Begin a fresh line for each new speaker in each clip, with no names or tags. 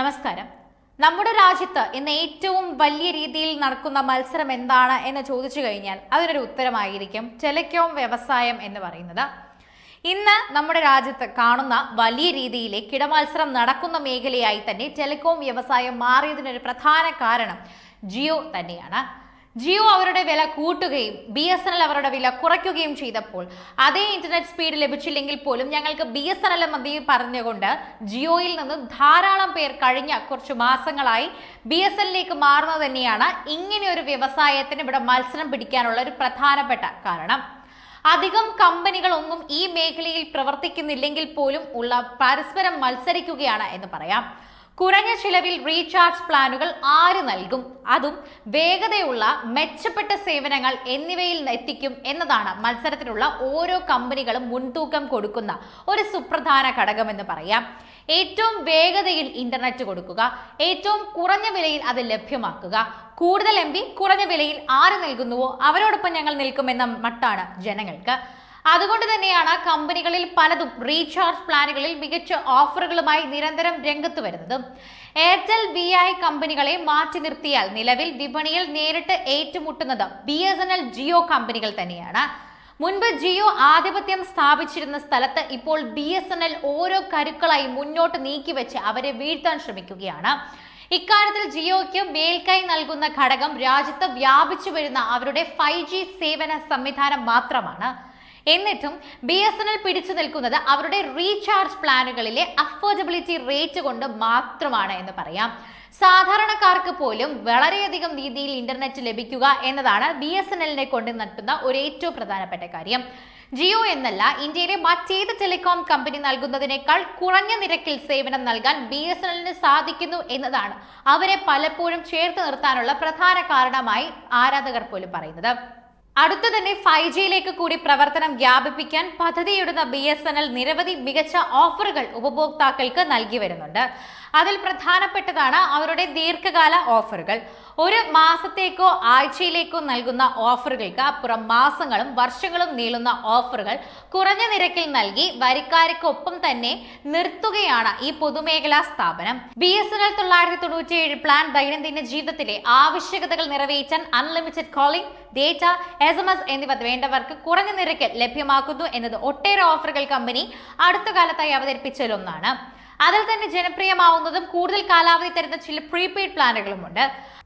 നമസ്കാരം. നമ്മുടെ രാജ്യത്ത് ഇന്ന് ഏറ്റവും വലിയ രീതിയിൽ നടക്കുന്ന മത്സരം എന്താണ് എന്ന് ചോദിച്ചു കഴിഞ്ഞാൽ അതിനൊരു ഉത്തരമായിരിക്കും ടെലികോം വ്യവസായം എന്ന് പറയുന്നത്. ഇന്ന് നമ്മുടെ രാജ്യത്ത് കാണുന്ന വലിയ രീതിയിലെ കിടമത്സരം നടക്കുന്ന മേഖലയായി തന്നെ ടെലികോം വ്യവസായം മാറിയതിനൊരു പ്രധാന കാരണം ജിയോ തന്നെയാണ്. ജിയോ അവരുടെ വില കൂട്ടുകയും ബി എസ് എൻ എൽ അവരുടെ വില കുറയ്ക്കുകയും ചെയ്തപ്പോൾ അതേ ഇന്റർനെറ്റ് സ്പീഡ് ലഭിച്ചില്ലെങ്കിൽ പോലും ഞങ്ങൾക്ക് ബി എസ് എൻ എൽ മതി പറഞ്ഞുകൊണ്ട് ജിയോയിൽ നിന്ന് ധാരാളം പേർ കഴിഞ്ഞ കുറച്ച് മാസങ്ങളായി ബി എസ് എല്ലിലേക്ക് മാറുന്നത് തന്നെയാണ് ഇങ്ങനെ ഒരു വ്യവസായത്തിന് ഇവിടെ മത്സരം പിടിക്കാനുള്ള ഒരു പ്രധാനപ്പെട്ട കാരണം. അധികം കമ്പനികളൊന്നും ഈ മേഖലയിൽ പ്രവർത്തിക്കുന്നില്ലെങ്കിൽ പോലും ഉള്ള പരസ്പരം മത്സരിക്കുകയാണ് എന്ന് പറയാം. കുറഞ്ഞ ചിലവിൽ റീചാർജ് പ്ലാനുകൾ ആര് നൽകും? അതും വേഗതയുള്ള മെച്ചപ്പെട്ട സേവനങ്ങൾ എന്നിവയിൽ എത്തിക്കും എന്നതാണ് മത്സരത്തിലുള്ള ഓരോ കമ്പനികളും മുൻതൂക്കം കൊടുക്കുന്ന ഒരു സുപ്രധാന ഘടകമെന്ന് പറയാം. ഏറ്റവും വേഗതയിൽ ഇന്റർനെറ്റ് കൊടുക്കുക ഏറ്റവും കുറഞ്ഞ വിലയിൽ അത് ലഭ്യമാക്കുക. കൂടുതൽ എം കുറഞ്ഞ വിലയിൽ ആര് നൽകുന്നുവോ അവരോടൊപ്പം ഞങ്ങൾ നിൽക്കുമെന്ന മട്ടാണ് ജനങ്ങൾക്ക്. അതുകൊണ്ട് തന്നെയാണ് കമ്പനികളിൽ പലതും റീചാർജ് പ്ലാനുകളിൽ മികച്ച ഓഫറുകളുമായി നിരന്തരം രംഗത്ത് വരുന്നത്. എയർടെൽ വി ഐ കമ്പനികളെ മാറ്റി നിർത്തിയാൽ നിലവിൽ വിപണിയിൽ നേരിട്ട് ഏറ്റുമുട്ടുന്നത് B S N L Jio കമ്പനികൾ തന്നെയാണ്. മുൻപ് ജിയോ ആധിപത്യം സ്ഥാപിച്ചിരുന്ന സ്ഥലത്ത് ഇപ്പോൾ ബി എസ് എൻ എൽ ഓരോ കരുക്കളായി മുന്നോട്ട് നീക്കിവെച്ച് അവരെ വീഴ്ത്താൻ ശ്രമിക്കുകയാണ്. ഇക്കാര്യത്തിൽ ജിയോയ്ക്ക് മേൽക്കൈ നൽകുന്ന ഘടകം രാജ്യത്ത് വ്യാപിച്ചു വരുന്ന അവരുടെ ഫൈവ് സേവന സംവിധാനം മാത്രമാണ്. എന്നിട്ടും ബി എസ് എൻ എൽ പിടിച്ചു നിൽക്കുന്നത് അവരുടെ റീചാർജ് പ്ലാനുകളിലെ അഫോർഡബിലിറ്റി റേറ്റ് കൊണ്ട് മാത്രമാണ് എന്ന് പറയാം. സാധാരണക്കാർക്ക് പോലും വളരെയധികം രീതിയിൽ ഇന്റർനെറ്റ് ലഭിക്കുക എന്നതാണ് ബി എസ് എൻ എല്ലിനെ കൊണ്ട് നടത്തുന്ന ഒരു ഏറ്റവും പ്രധാനപ്പെട്ട കാര്യം. ജിയോ എന്നല്ല ഇന്ത്യയിലെ മറ്റേത് ടെലികോം കമ്പനി നൽകുന്നതിനേക്കാൾ കുറഞ്ഞ നിരക്കിൽ സേവനം നൽകാൻ ബി എസ് എൻ എല്ലിന് സാധിക്കുന്നു എന്നതാണ് അവരെ പലപ്പോഴും ചേർത്ത് നിർത്താനുള്ള പ്രധാന കാരണമായി ആരാധകർ പോലും പറയുന്നത്. അടുത്തു തന്നെ ഫൈവ് ജിയിലേക്ക് കൂടി പ്രവർത്തനം വ്യാപിപ്പിക്കാൻ പദ്ധതിയിടുന്ന ബി എസ് എൻ എൽ നിരവധി മികച്ച ഓഫറുകൾ ഉപഭോക്താക്കൾക്ക് നൽകി വരുന്നുണ്ട്. അതിൽ പ്രധാനപ്പെട്ടതാണ് അവരുടെ ദീർഘകാല ഓഫറുകൾ. ഒരു മാസത്തേക്കോ ആഴ്ചയിലേക്കോ നൽകുന്ന ഓഫറുകൾക്ക് അപ്പുറം മാസങ്ങളും വർഷങ്ങളും നീളുന്ന ഓഫറുകൾ കുറഞ്ഞ നിരക്കിൽ നൽകി വരിക്കാർക്കൊപ്പം തന്നെ നിർത്തുകയാണ് ഈ പൊതുമേഖലാ സ്ഥാപനം. ബി എസ് എൻ എൽ തൊള്ളായിരത്തി തൊണ്ണൂറ്റിയേഴ് പ്ലാൻ ദൈനംദിന ജീവിതത്തിലെ ആവശ്യകതകൾ നിറവേറ്റാൻ unlimited calling data S M S എന്നിവ വേണ്ടവർക്ക് കുറഞ്ഞ നിരക്കിൽ ലഭ്യമാക്കുന്നു എന്നത് ഒട്ടേറെ ഓഫറുകൾ കമ്പനി അടുത്ത കാലത്തായി അവതരിപ്പിച്ചതിലൊന്നാണ്. അതിൽ തന്നെ ജനപ്രിയമാവുന്നതും കൂടുതൽ കാലാവധി തരുന്ന ചില പ്രീപെയ്ഡ് പ്ലാനുകളുമുണ്ട്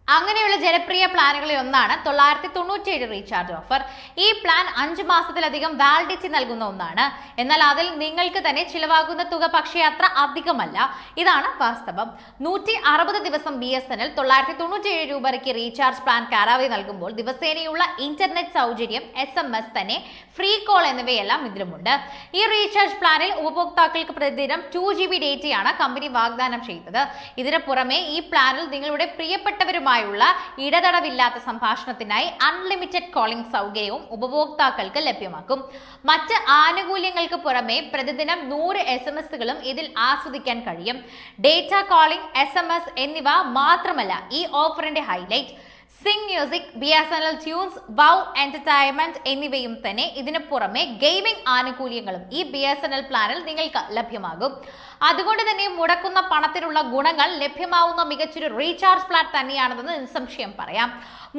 അങ്ങനെയുള്ള ജനപ്രിയ പ്ലാനുകളിൽ ഒന്നാണ് തൊള്ളായിരത്തി തൊണ്ണൂറ്റിയേഴ് റീചാർജ് ഓഫർ. ഈ പ്ലാൻ അഞ്ച് മാസത്തിലധികം വാലിഡിറ്റി നൽകുന്ന ഒന്നാണ്. എന്നാൽ അതിൽ നിങ്ങൾക്ക് തന്നെ ചിലവാകുന്ന തുക പക്ഷേ അത്ര അധികമല്ല. ഇതാണ് വാസ്തവം. നൂറ്റി അറുപത് ദിവസം ബി എസ് എൻ എൽ തൊള്ളായിരത്തി തൊണ്ണൂറ്റിയേഴ് രൂപയ്ക്ക് റീചാർജ് പ്ലാൻ കാലാവധി നൽകുമ്പോൾ ദിവസേനയുള്ള ഇന്റർനെറ്റ് സൗകര്യം എസ് എം എസ് തന്നെ ഫ്രീ കോൾ എന്നിവയെല്ലാം ഇതിലുമുണ്ട്. ഈ റീചാർജ് പ്ലാനിൽ ഉപഭോക്താക്കൾക്ക് പ്രതിദിനം ടു ജി ബി ഡേറ്റയാണ് കമ്പനി വാഗ്ദാനം ചെയ്തത്. ഇതിന് പുറമെ ഈ പ്ലാനിൽ നിങ്ങളുടെ പ്രിയപ്പെട്ടവരുമായുള്ള ഇടതടവില്ലാത്ത സംഭാഷണത്തിനായി അൺലിമിറ്റഡ് കോളിംഗ് സൗകര്യവും ഉപഭോക്താക്കൾക്ക് ലഭ്യമാക്കും. മറ്റ് ആനുകൂല്യങ്ങൾക്ക് പുറമെ പ്രതിദിനം നൂറ് എസ് എം എസുകളും ഇതിൽ ആസ്വദിക്കാൻ കഴിയും. ഡേറ്റ കോളിംഗ് എസ് എന്നിവ മാത്രമല്ല ഈ ഓഫറിന്റെ highlight Zing music B S N L tunes wow entertainment എന്നിവയും തന്നെ ഇതിനു പുറമെ ഗെയിമിംഗ് ആനുകൂല്യങ്ങളും ഈ ബി എസ് എൻ എൽ പ്ലാനിൽ നിങ്ങൾക്ക് ലഭ്യമാകും. അതുകൊണ്ട് തന്നെ മുടക്കുന്ന പണത്തിനുള്ള ഗുണങ്ങൾ ലഭ്യമാവുന്ന മികച്ചൊരു റീചാർജ് പ്ലാൻ തന്നെയാണെന്ന് നിസ്സംശയം പറയാം.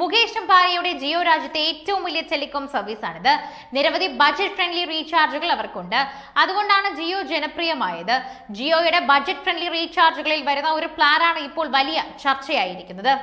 മുകേഷ് അംബാനിയുടെ ജിയോ രാജ്യത്തെ ഏറ്റവും വലിയ ടെലികോം സർവീസാണിത്. നിരവധി ബജറ്റ് ഫ്രണ്ട്ലി റീചാർജുകൾ അവർക്കുണ്ട്. അതുകൊണ്ടാണ് ജിയോ ജനപ്രിയമായത്. ജിയോയുടെ ബജറ്റ് ഫ്രണ്ട്ലി റീചാർജുകളിൽ വരുന്ന ഒരു പ്ലാനാണ് ഇപ്പോൾ വലിയ ചർച്ചയായിരിക്കുന്നത്.